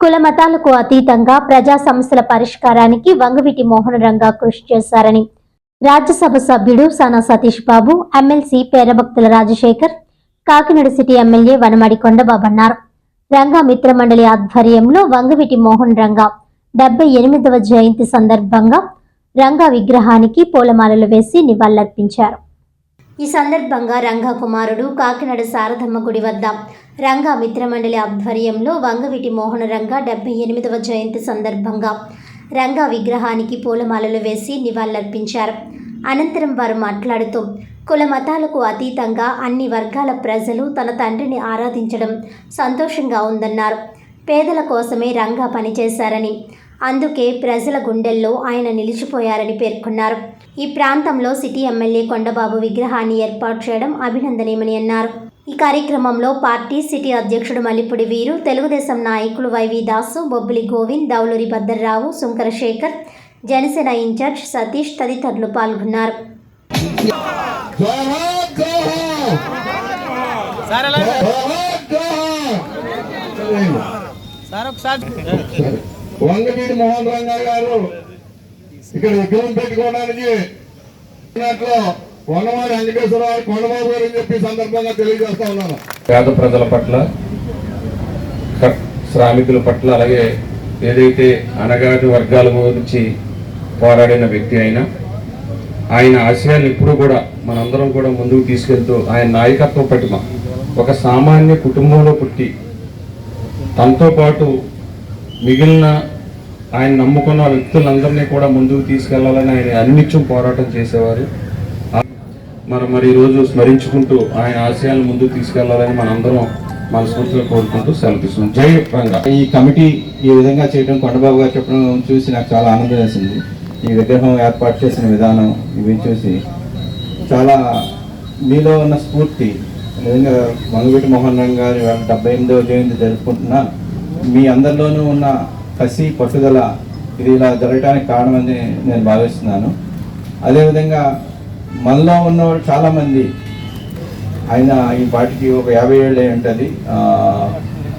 కుల మతాలకు అతీతంగా ప్రజా సమస్యల పరిష్కారానికి వంగవీటి మోహన్ రంగా కృషి చేశారని రాజ్యసభ సభ్యుడు Sana Satish Babu MLC Perabhaktula Rajasekhar Kakinada city MLA Vanamadi Kondababu అన్నారు. రంగా మిత్ర మండలి ఆధ్వర్యంలో వంగవీటి మోహన్ రంగా డెబ్బై ఎనిమిదవ జయంతి సందర్భంగా రంగా విగ్రహానికి పూలమాలలు వేసి నివాళులర్పించారు. ఈ సందర్భంగా రంగా కుమారుడు కాకినాడ శారదమ్మ గుడి వద్ద రంగా మిత్రమండలి ఆధ్వర్యంలో వంగవీటి మోహన రంగా డెబ్బై ఎనిమిదవ జయంతి సందర్భంగా రంగా విగ్రహానికి పూలమాలలు వేసి నివాళులర్పించారు. అనంతరం వారు మాట్లాడుతూ కుల మతాలకు అతీతంగా అన్ని వర్గాల ప్రజలు తన తండ్రిని ఆరాధించడం సంతోషంగా ఉందన్నారు. పేదల కోసమే రంగా పనిచేశారని అందుకే ప్రజల గుండెల్లో ఆయన నిలిచిపోయారని పేర్కొన్నారు. ఈ ప్రాంతంలో సిటీ ఎమ్మెల్యే కొండబాబు విగ్రహాన్ని ఏర్పాటు చేయడం అభినందనీయమని అన్నారు. ఈ కార్యక్రమంలో పార్టీ సిటీ అధ్యక్షుడు మల్లిపూడి వీరు తెలుగుదేశం నాయకులు Y V Dasu Bobbili Govind Dauluri Bhadrarao Sankara Sekhar Jana Sena incharge Satish తదితరులు పాల్గొన్నారు. గారు ఇక్కడ విగ్రహం పెట్టుకోవడానికి ఉన్నట్లో వంగమారి వెంకటేశ్వరరావు కొండబాబు గారు అని చెప్పి సందర్భంగా తెలియజేస్తా ఉన్నాను. పేద ప్రజల పట్ల శ్రామికుల పట్ల అలాగే ఏదైతే అనగాటి వర్గాల గురించి పోరాడిన వ్యక్తి అయినా ఆయన ఆశయాలు ఇప్పుడు కూడా మనందరం కూడా ముందుకు తీసుకెళ్తూ ఆయన నాయకత్వ పటిమ ఒక సామాన్య కుటుంబంలో పుట్టి తనతో పాటు మిగిలిన ఆయన నమ్ముకున్న వ్యక్తులందరినీ కూడా ముందుకు తీసుకెళ్ళాలని ఆయన అన్నిత్యం పోరాటం చేసేవారు. మరి మరి ఈరోజు స్మరించుకుంటూ ఆయన ఆశయాలను ముందుకు తీసుకెళ్ళాలని మనందరం మనస్ఫూర్తిగా కోరుకుంటూ సెలవు జై రంగా. ఈ కమిటీ ఈ విధంగా చేయడం కొండబాబు గారు చెప్పడం చూసి నాకు చాలా ఆనందం వేసింది. ఈ విగ్రహం ఏర్పాటు చేసిన విధానం ఇవి చూసి చాలా మీలో ఉన్న స్ఫూర్తి నిజంగా మంగవీటి మోహన్ రంగ్ గారు డెబ్బై ఎనిమిదవ జయంతి జరుపుకుంటున్నా మీ అందరిలోనూ ఉన్న కసి పట్టుదల ఇది ఇలా జరగడానికి కారణమని నేను భావిస్తున్నాను. అదేవిధంగా మనలో ఉన్న చాలామంది ఆయన ఈ పాటికి ఒక యాభై ఏళ్ళు ఉంటుంది.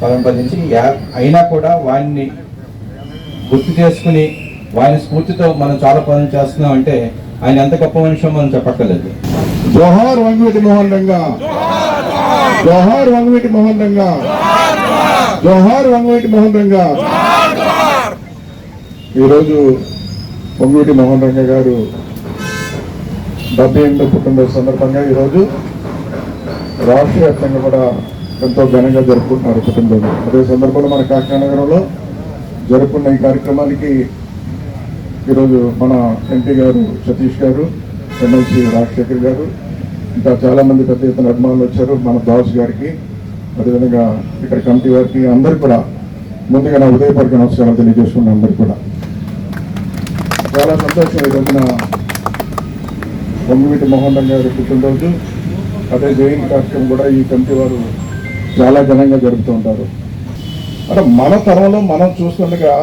పదంపది నుంచి యా- అయినా కూడా వాడిని గుర్తు చేసుకుని వాని స్ఫూర్తితో మనం చాలా పనులు చేస్తున్నాం అంటే ఆయన ఎంత గొప్ప మనిషో మనం చెప్పక్కర్లేదు. జోహార్ వంగవీటి మోహన్ రంగా జోహార్ వంగవీటి మోహన్ రంగా జోహార్ వంగవీటి మోహన్ రంగా ఈరోజు పొంగిటి మోహన్ రంగ గారు డెబ్బై ఎనిమిది పుట్టినరోజు సందర్భంగా ఈరోజు రాష్ట్ర వ్యాప్తంగా కూడా ఎంతో ఘనంగా జరుపుకుంటున్నారు కుటుంబం అదే సందర్భంలో మన కాకినాడ నగరంలో జరుపుకున్న ఈ కార్యక్రమానికి ఈరోజు మన ఎంపీ గారు సతీష్ గారు ఎమ్మెల్సీ రాజశేఖర్ గారు ఇంకా చాలామంది పెద్ద ఎత్తున అభిమానులు వచ్చారు. మన దాస్ గారికి అదేవిధంగా ఇక్కడ కమిటీ వారికి అందరికి కూడా ముందుగా నా ఉదయపూర్వక నమస్కారాలు తెలియజేసుకున్న అందరికి కూడా. చాలా సంతోషం ఈ రోజున పొంగివీటి మోహన్ రంగ గారి పుట్టినరోజు. అదే జయంతి కార్యక్రమం కూడా ఈ కమిటీ వారు చాలా ఘనంగా జరుపుతూ ఉంటారు. అంటే మన తరంలో మనం చూస్తుండగా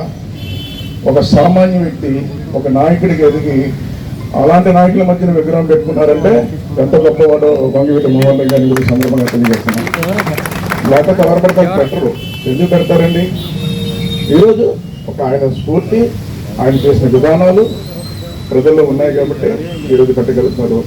ఒక సామాన్య వ్యక్తి ఒక నాయకుడికి ఎదిగి అలాంటి నాయకుల మధ్యన విగ్రహం పెట్టుకున్నారంటే ఎంత గొప్పవాడో వంగివీటి మోహన్ రంగ గారిని సందర్భంగా తెలియజేస్తున్నాం లేకపోతే ఎవరు పెట్టరు. ఎందుకు పెడతారండి? ఈరోజు ఒక ఆయన స్ఫూర్తి ఆయన చేసిన విధానాలు ప్రజల్లో ఉన్నాయి కాబట్టి ఈరోజు కట్టగలుగుతున్నారు.